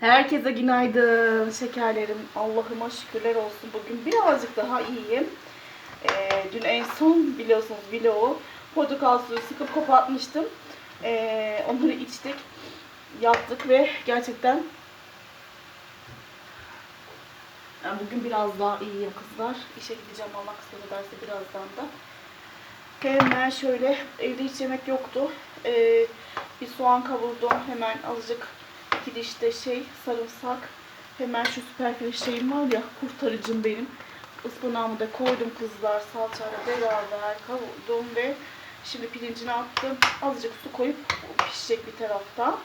Herkese günaydın şekerlerim. Allah'ıma şükürler olsun. Bugün birazcık daha iyiyim. Ee, dün en son biliyorsunuz vlogu portakal suyu sıkıp kapatmıştım. Ee, onları içtik, yaptık ve gerçekten yani bugün biraz daha iyiyim kızlar. İşe gideceğim Allah kısmet ederse birazdan da. Hemen şöyle evde hiç yemek yoktu. Ee, bir soğan kavurdum. Hemen azıcık diş de şey sarımsak. Hemen şu süper şeyim var ya kurtarıcım benim. Ispanağımı da koydum kızlar salçayla beraber kavurdum ve şimdi pirincini attım. Azıcık su koyup pişecek bir tarafta.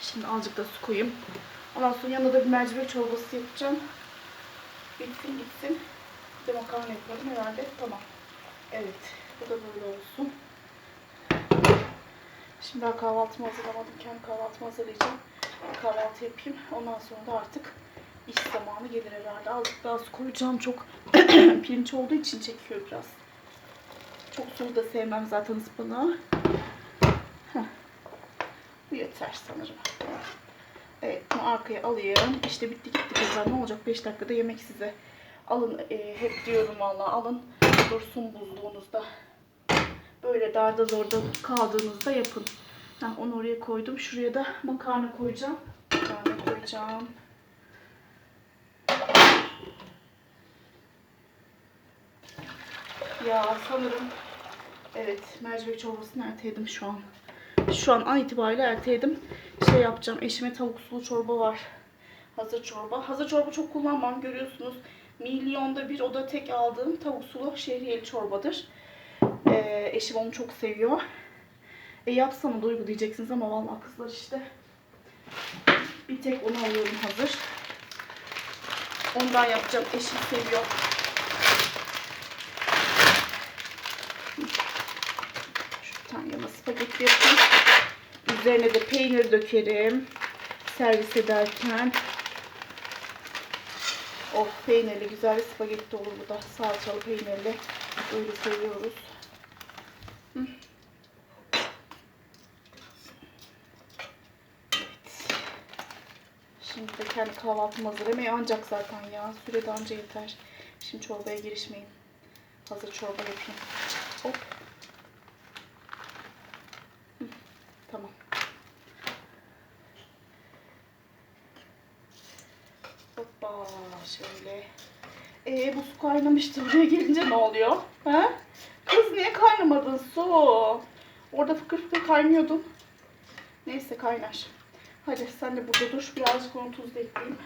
Şimdi azıcık da su koyayım. Ondan sonra yanında da bir mercimek çorbası yapacağım. Bitsin gitsin. Bir de makarna yapmadım herhalde. Tamam. Evet. Bu da böyle olsun. Şimdi daha kahvaltımı hazırlamadım. Kendi kahvaltımı hazırlayacağım. Kahvaltı yapayım. Ondan sonra da artık iş zamanı gelir herhalde. Azıcık daha su koyacağım. Çok pirinç olduğu için çekiyor biraz. Çok sulu da sevmem zaten ıspanağı. Bu yeter sanırım. Evet bunu arkaya alayım. İşte bitti gitti kızlar. Ne olacak 5 dakikada yemek size. Alın e, hep diyorum valla alın. Dursun buzluğunuzda. Böyle darda zorda kaldığınızda yapın. Ben onu oraya koydum. Şuraya da makarna koyacağım. Makarna koyacağım. Ya sanırım evet mercimek çorbasını erteledim şu an. Şu an an itibariyle erteledim. Şey yapacağım. Eşime tavuk sulu çorba var. Hazır çorba. Hazır çorba çok kullanmam görüyorsunuz. Milyonda bir o da tek aldığım tavuk sulu şehriyeli çorbadır. Ee, eşim onu çok seviyor. E yapsana Duygu diyeceksiniz ama vallahi kızlar işte. Bir tek onu alıyorum hazır. Ondan yapacağım. Eşim seviyor. Şu tane yana spagetti yapayım. Üzerine de peynir dökerim. Servis ederken. Oh peynirli güzel bir spagetti olur bu da. Salçalı peynirli. Öyle seviyoruz. Hı. Evet. Kendi kahvaltımı hazırlamaya ancak zaten ya. Sürede anca yeter. Şimdi çorbaya girişmeyin. Hazır çorba yapayım. Hop. Tamam. Hoppa şöyle. Ee, bu su kaynamıştı. Buraya gelince ne oluyor? Ha? Kız niye kaynamadın su? Orada fıkır fıkır kaynıyordun. Neyse kaynar. Hadi sen de burada dur. Birazcık onu tuz da ekleyeyim.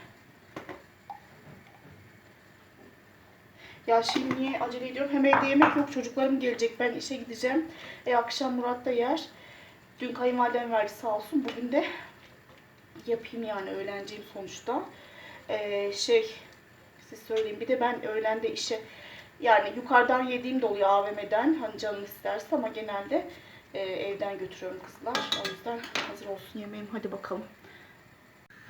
Ya şimdi niye acele ediyorum? Hem evde yemek yok. Çocuklarım gelecek. Ben işe gideceğim. E akşam Murat da yer. Dün kayınvalidem verdi sağ olsun. Bugün de yapayım yani öğlenciyim sonuçta. Ee, şey siz söyleyeyim. Bir de ben öğlende işe yani yukarıdan yediğim de oluyor AVM'den. Hani canım isterse ama genelde e, evden götürüyorum kızlar. O yüzden hazır olsun yemeğim. Hadi bakalım.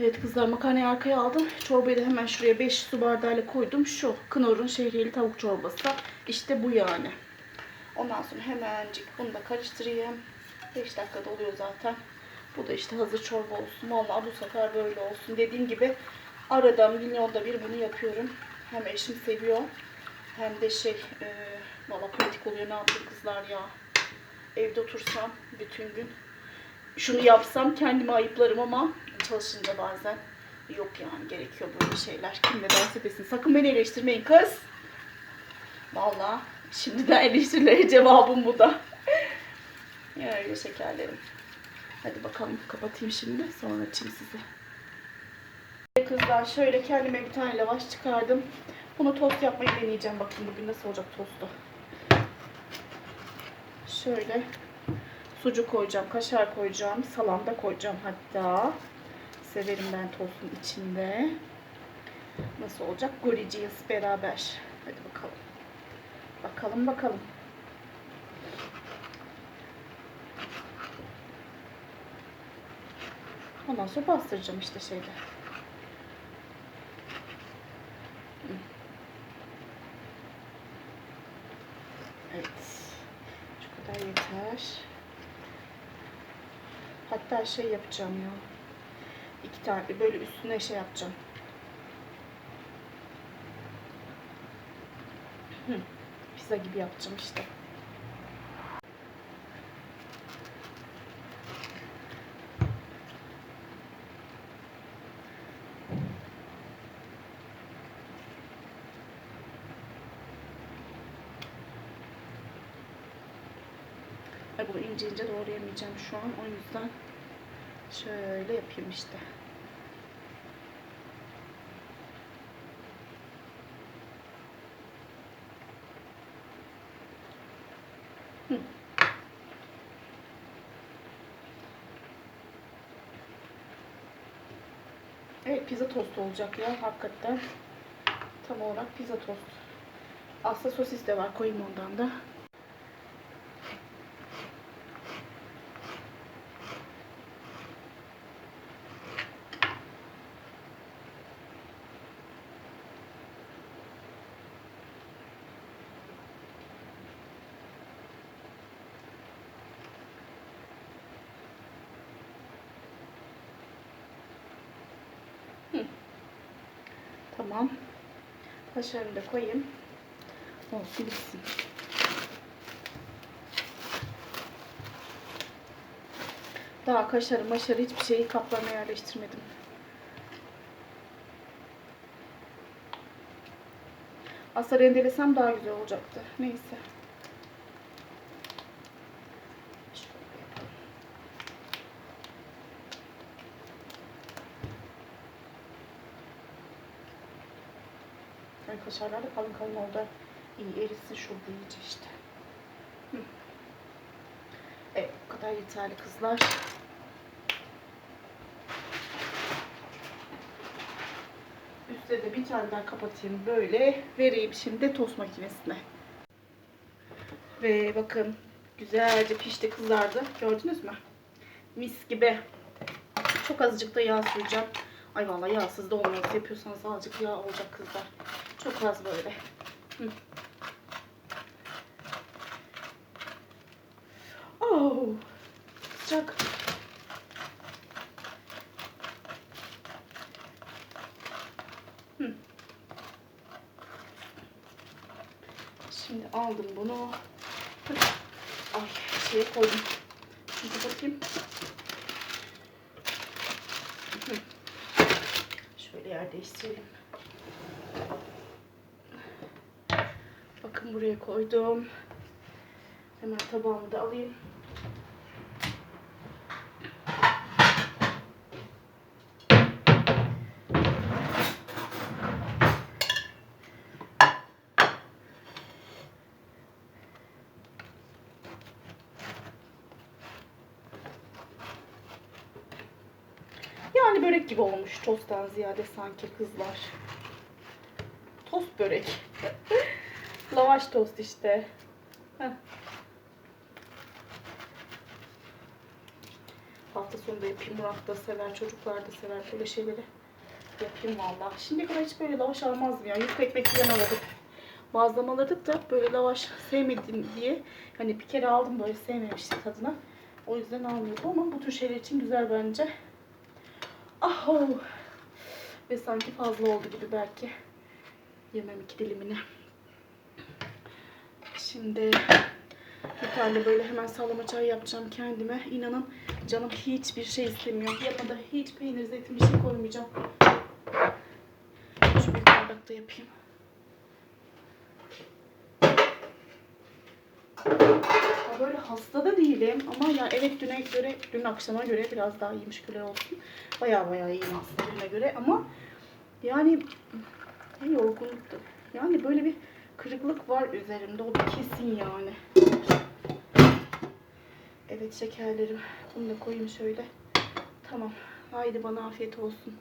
Evet kızlar makarnayı arkaya aldım. Çorbayı da hemen şuraya 5 su bardağıyla koydum. Şu Knorr'un şehriyeli tavuk çorbası. İşte bu yani. Ondan sonra hemencik bunu da karıştırayım. 5 dakikada oluyor zaten. Bu da işte hazır çorba olsun. Vallahi bu sefer böyle olsun. Dediğim gibi arada milyonda bir bunu yapıyorum. Hem eşim seviyor hem de şey e, valla pratik oluyor. Ne yapayım kızlar ya. Evde otursam bütün gün şunu yapsam kendimi ayıplarım ama çalışınca bazen yok yani gerekiyor böyle şeyler. Kim ne derse desin. Sakın beni eleştirmeyin kız. Valla şimdiden eleştirilere cevabım bu da. ya öyle şekerlerim. Hadi bakalım kapatayım şimdi sonra açayım size. Kızlar şöyle kendime bir tane lavaş çıkardım. Bunu tost yapmayı deneyeceğim. Bakın bugün nasıl olacak tostu. Şöyle sucuk koyacağım, kaşar koyacağım, salam da koyacağım hatta. Severim ben tostun içinde. Nasıl olacak? Göreceğiz beraber. Hadi bakalım. Bakalım bakalım. Ondan sonra bastıracağım işte şeyle. Evet. Şu kadar yeter. Hatta şey yapacağım ya. İki tane böyle üstüne şey yapacağım. Hı, pizza gibi yapacağım işte. Bunu ince ince doğrayamayacağım şu an. O yüzden şöyle yapayım işte. Evet pizza tostu olacak ya hakikaten. Tam olarak pizza tost. Aslında sosis de var koyayım ondan da. Tamam. Kaşarını da koyayım. Olsun bitsin. Daha kaşarı maşarı hiçbir şeyi kaplarına yerleştirmedim. Aslında rendelesem daha güzel olacaktı. Neyse. Yani kaşarlar da kalın kalın oldu. İyi erisin şurada iyice işte. Hı. Evet bu kadar yeterli kızlar. Üstte de bir tane daha kapatayım böyle. Vereyim şimdi tost makinesine. Ve bakın güzelce pişti kızardı. Gördünüz mü? Mis gibi. Çok azıcık da yağ süreceğim. Ay vallahi yağsız da olmaz. Yapıyorsanız azıcık yağ olacak kızlar. Çok az böyle. Oh, sıcak. Şimdi aldım bunu. Ay şeye koydum. Şimdi bakayım. Şöyle yer değiştirelim. Buraya koydum. Hemen tabağımı da alayım. Yani börek gibi olmuş tosttan ziyade sanki kızlar. Tost börek. Lavaş tost işte. Heh. Hafta sonu da yapayım. Murat da sever, çocuklar da sever böyle şeyleri. Yapayım valla. Şimdiye kadar hiç böyle lavaş almazdım ya. Yufka ekmek falan alırdık. Bazlama alırdık da böyle lavaş sevmedim diye. Hani bir kere aldım böyle sevmemiştim tadına. O yüzden almıyordum ama bu tür şeyler için güzel bence. Ah oh. Ve sanki fazla oldu gibi belki. Yemem iki dilimini. Şimdi bir tane böyle hemen sallama çay yapacağım kendime. İnanın canım hiçbir şey istemiyor. Yanına hiç peynir, zeytin bir şey koymayacağım. Şu bir bardakta yapayım. Ya böyle hasta da değilim ama ya evet düne göre, dün akşama göre biraz daha iyiyim şükürler olsun. Baya baya iyiyim aslında düne göre ama yani yorgunluktu. Yani böyle bir kırıklık var üzerimde. O kesin yani. Evet şekerlerim. Bunu da koyayım şöyle. Tamam. Haydi bana afiyet olsun.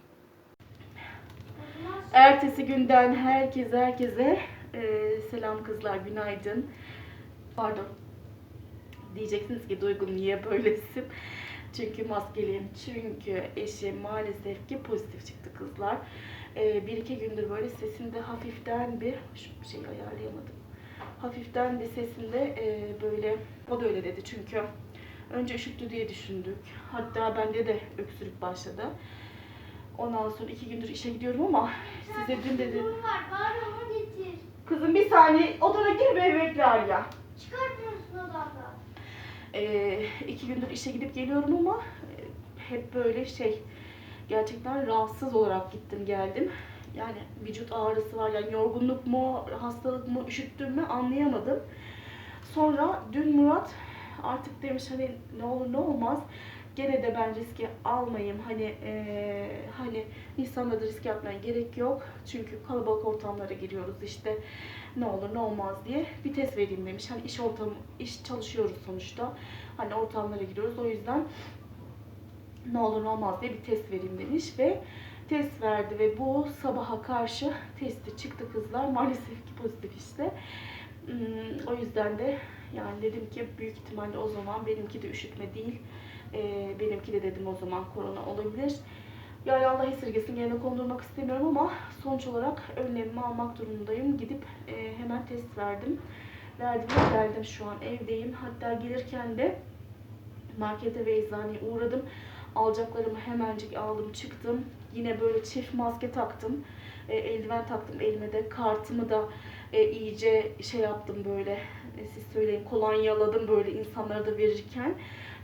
Ertesi günden herkese herkese e, selam kızlar günaydın. Pardon. Diyeceksiniz ki Duygu niye böylesin? Çünkü maskeliyim. Çünkü eşim maalesef ki pozitif çıktı kızlar. Ee, bir iki gündür böyle sesinde hafiften bir şu şeyi ayarlayamadım. Hafiften bir sesinde e, böyle o da öyle dedi çünkü önce üşüttü diye düşündük. Hatta bende de öksürük başladı. Ondan sonra iki gündür işe gidiyorum ama size dün dedim. Sorun var. Bari onu getir. Kızım bir saniye odana gir beni bekle Arya. Çıkartmıyorsun odamda. Ee, iki gündür işe gidip geliyorum ama e, hep böyle şey gerçekten rahatsız olarak gittim geldim. Yani vücut ağrısı var yani yorgunluk mu, hastalık mı, üşüttüm mü anlayamadım. Sonra dün Murat artık demiş hani ne olur ne olmaz gene de ben riski almayayım hani eee, hani Nisan'da da risk yapmaya gerek yok çünkü kalabalık ortamlara giriyoruz işte ne olur ne olmaz diye bir test vereyim demiş hani iş ortamı iş çalışıyoruz sonuçta hani ortamlara giriyoruz o yüzden ne olur ne olmaz diye bir test vereyim demiş ve test verdi ve bu sabaha karşı testi çıktı kızlar maalesef ki pozitif işte Hmm, o yüzden de yani dedim ki büyük ihtimalle o zaman benimki de üşütme değil. Ee, benimki de dedim o zaman korona olabilir. Yani Allah esirgesin gene kondurmak istemiyorum ama sonuç olarak önlemimi almak durumundayım. Gidip e, hemen test verdim. Verdim ve geldim şu an evdeyim. Hatta gelirken de markete ve eczaneye uğradım. Alacaklarımı hemencik aldım çıktım. Yine böyle çift maske taktım. E, eldiven taktım elime de. Kartımı da e, iyice şey yaptım böyle e, siz söyleyin kolonyaladım böyle insanlara da verirken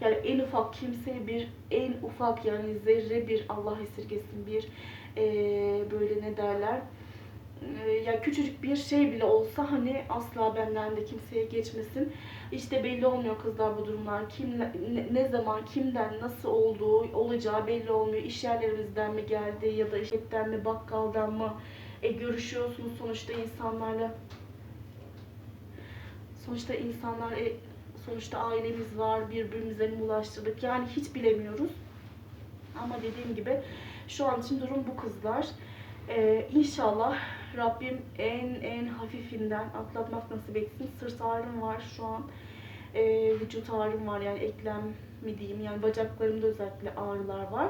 yani en ufak kimseye bir en ufak yani zerre bir Allah esirgesin bir e, böyle ne derler e, ya küçücük bir şey bile olsa hani asla benden de kimseye geçmesin. İşte belli olmuyor kızlar bu durumlar. Kim ne, zaman kimden nasıl olduğu olacağı belli olmuyor. İş yerlerimizden mi geldi ya da işletten mi bakkaldan mı e, görüşüyorsunuz sonuçta insanlarla. Sonuçta insanlar e, sonuçta ailemiz var birbirimize mi ulaştırdık yani hiç bilemiyoruz. Ama dediğim gibi şu an için durum bu kızlar. Ee, inşallah Rabbim en en hafifinden atlatmak nasip etsin. Sırt ağrım var şu an. Ee, vücut ağrım var yani eklem mi diyeyim yani bacaklarımda özellikle ağrılar var.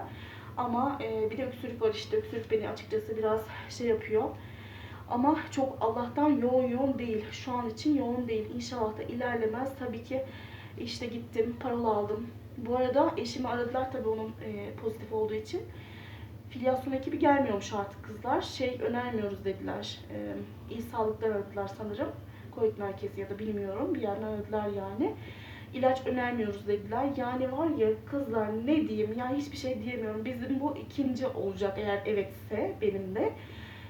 Ama e, bir de öksürük var işte. Öksürük beni açıkçası biraz şey yapıyor. Ama çok Allah'tan yoğun yoğun değil. Şu an için yoğun değil. İnşallah da ilerlemez. Tabii ki işte gittim, parola aldım. Bu arada eşimi aradılar tabii onun e, pozitif olduğu için. Filyasyon ekibi gelmiyormuş artık kızlar. Şey önermiyoruz dediler. E, İyi Sağlık'tan aradılar sanırım. Covid merkezi ya da bilmiyorum. Bir yerden aradılar yani. İlaç önermiyoruz dediler. Yani var ya kızlar ne diyeyim ya hiçbir şey diyemiyorum. Bizim bu ikinci olacak eğer evetse benim de.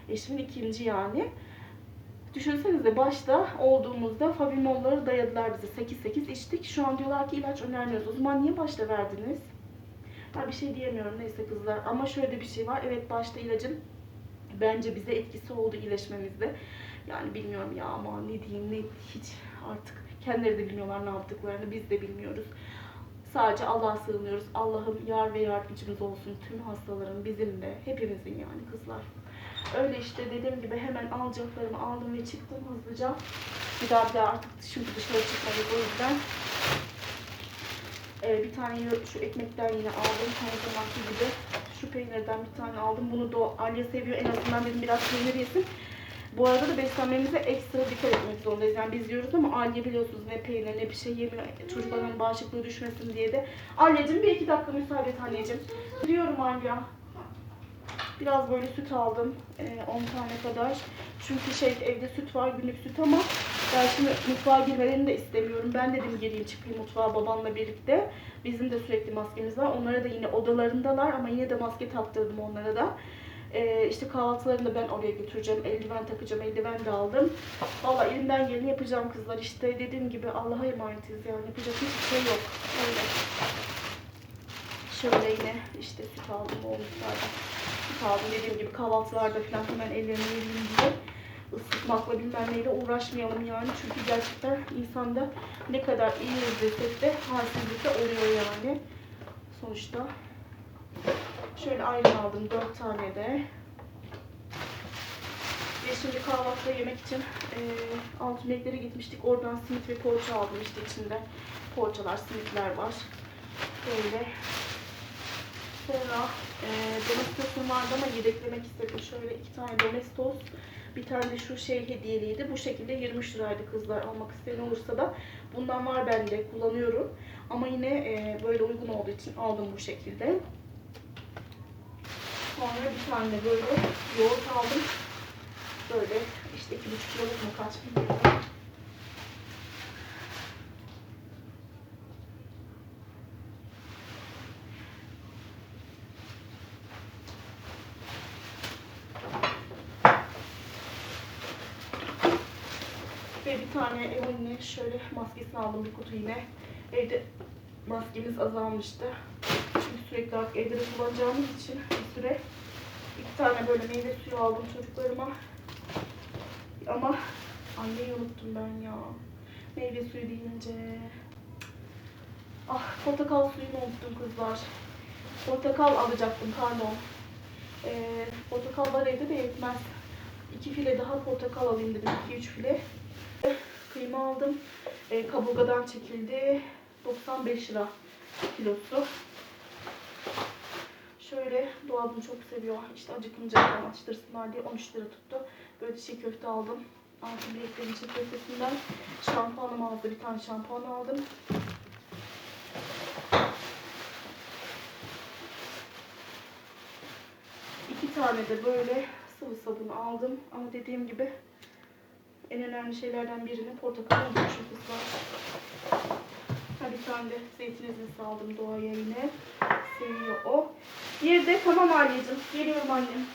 Eşimin ikinci yani. Düşünsenize başta olduğumuzda Fabimolları dayadılar bize. 8-8 içtik. Şu an diyorlar ki ilaç önermiyoruz. O zaman niye başta verdiniz? Ben bir şey diyemiyorum neyse kızlar. Ama şöyle bir şey var. Evet başta ilacın bence bize etkisi oldu iyileşmemizde. Yani bilmiyorum ya ama ne diyeyim ne hiç artık kendileri de bilmiyorlar ne yaptıklarını biz de bilmiyoruz. Sadece Allah'a sığınıyoruz. Allah'ım yar ve yardımcımız olsun tüm hastaların bizim de hepimizin yani kızlar. Öyle işte dediğim gibi hemen alacaklarımı aldım ve çıktım hızlıca. Bir daha bir daha artık şimdi dışarı çıkmadık o yüzden. Ee, bir tane şu ekmekten yine aldım. Her zamanki gibi şu peynirden bir tane aldım. Bunu da Alya seviyor. En azından dedim biraz peynir yesin. Bu arada da beslenmemize ekstra dikkat etmek zorundayız. Yani biz yiyoruz ama Alya biliyorsunuz ne peynir ne bir şey yemiyor. Çocukların bağışıklığı düşmesin diye de. Alya'cığım bir iki dakika müsaade et anneciğim. Diyorum Alya. Biraz böyle süt aldım. Ee, 10 tane kadar. Çünkü şey evde süt var günlük süt ama ben şimdi mutfağa girmelerini de istemiyorum. Ben dedim gireyim çıkayım mutfağa babamla birlikte. Bizim de sürekli maskemiz var. Onlara da yine odalarındalar ama yine de maske taktırdım onlara da. Ee, işte kahvaltılarını da ben oraya götüreceğim. Eldiven takacağım. Eldiven de aldım. Valla elimden geleni yapacağım kızlar. İşte dediğim gibi Allah'a emanetiz yani. Yapacak hiçbir şey yok. Öyle. Şöyle yine işte süt aldım oğlumlardan. Süt aldım dediğim gibi kahvaltılarda falan hemen ellerimi yiyeyim diye ısıtmakla bilmem neyle uğraşmayalım yani. Çünkü gerçekten insanda ne kadar iyi izlesek de halsizlik oluyor yani. Sonuçta şöyle ayran aldım dört tane de. Ve şimdi kahvaltıda yemek için e, Altınbekler'e gitmiştik. Oradan simit ve poğaça aldım işte içinde. Poğaçalar, simitler var. Böyle Sonra e, domestosum vardı ama yedeklemek istedim. Şöyle iki tane domestos. Bir tane de şu şey hediyeliydi. Bu şekilde 23 liraydı kızlar. Almak isteyen olursa da bundan var bende. Kullanıyorum. Ama yine e, böyle uygun olduğu için aldım bu şekilde. Sonra bir tane böyle yoğurt aldım. Böyle işte iki buçuk kiloluk mu kaç bilmiyorum. Bir tane Evo'nun şöyle maskesini aldım bir kutu yine. Evde maskemiz azalmıştı. Çünkü sürekli artık evde de kullanacağımız için bir süre iki tane böyle meyve suyu aldım çocuklarıma. Ama anneyi unuttum ben ya. Meyve suyu deyince. Ah portakal suyunu unuttum kızlar. Portakal alacaktım pardon. Ee, portakal var evde de yetmez. İki file daha portakal alayım dedim. 2-3 file. Kıyma aldım. Ee, kaburgadan çekildi. 95 lira kilosu. Şöyle dolabım çok seviyor. İşte acıkınca falan atıştırsınlar diye 13 lira tuttu. Böyle çiğ köfte aldım. Altın bileklerin çiğ köftesinden. Şampuanım aldı. Bir tane şampuan aldım. İki tane de böyle sıvı sabun aldım. Ama dediğim gibi en önemli şeylerden birini portakal olmuşum kızlar. Ha, bir tane de zeytin ezmesi aldım doğaya yine. Seviyor o. Bir de tamam anneciğim. Geliyorum annem.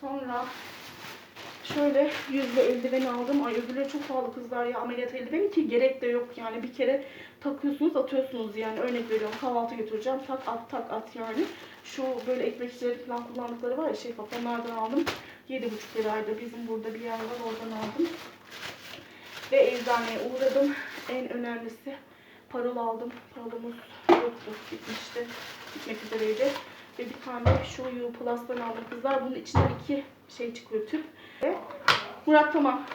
Sonra şöyle yüzlü eldiven aldım. Ay öbürleri çok pahalı kızlar ya. Ameliyat eldiveni ki gerek de yok yani. Bir kere takıyorsunuz atıyorsunuz yani. Örnek veriyorum kahvaltı götüreceğim. Tak at tak at yani. Şu böyle ekmekçileri falan kullandıkları var ya şeffaf onlardan aldım. 7,5 liraydı. Bizim burada bir yer var oradan aldım. Ve eczaneye uğradım. En önemlisi parol aldım. Parolumuz yoktu. Bitmişti. Bitmek üzereydi. Ve bir tane şu U Plus'tan aldım kızlar. Bunun içinden iki şey çıkıyor tüp. Ve Murat tamam.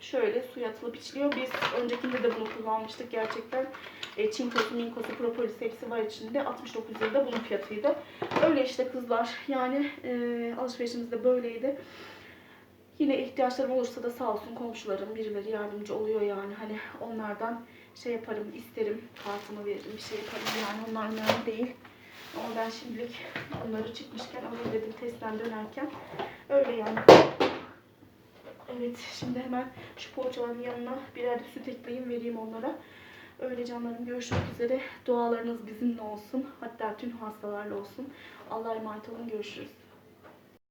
Şöyle suya atılıp içiliyor. Biz öncekinde de bunu kullanmıştık gerçekten. E, çinkosu, minkosu, propolis hepsi var içinde. 69 lirada bunun fiyatıydı. Öyle işte kızlar. Yani e, alışverişimiz de böyleydi. Yine ihtiyaçlarım olursa da sağ olsun komşularım birileri yardımcı oluyor yani. Hani onlardan şey yaparım, isterim, kartımı veririm, bir şey yaparım yani onlar önemli değil. Ama ben şimdilik bunları çıkmışken alayım dedim testten dönerken. Öyle yani. Evet şimdi hemen şu poğaçaların yanına birer de süt ekleyeyim vereyim onlara. Öyle canlarım görüşmek üzere. Dualarınız bizimle olsun. Hatta tüm hastalarla olsun. Allah'a emanet olun. Görüşürüz.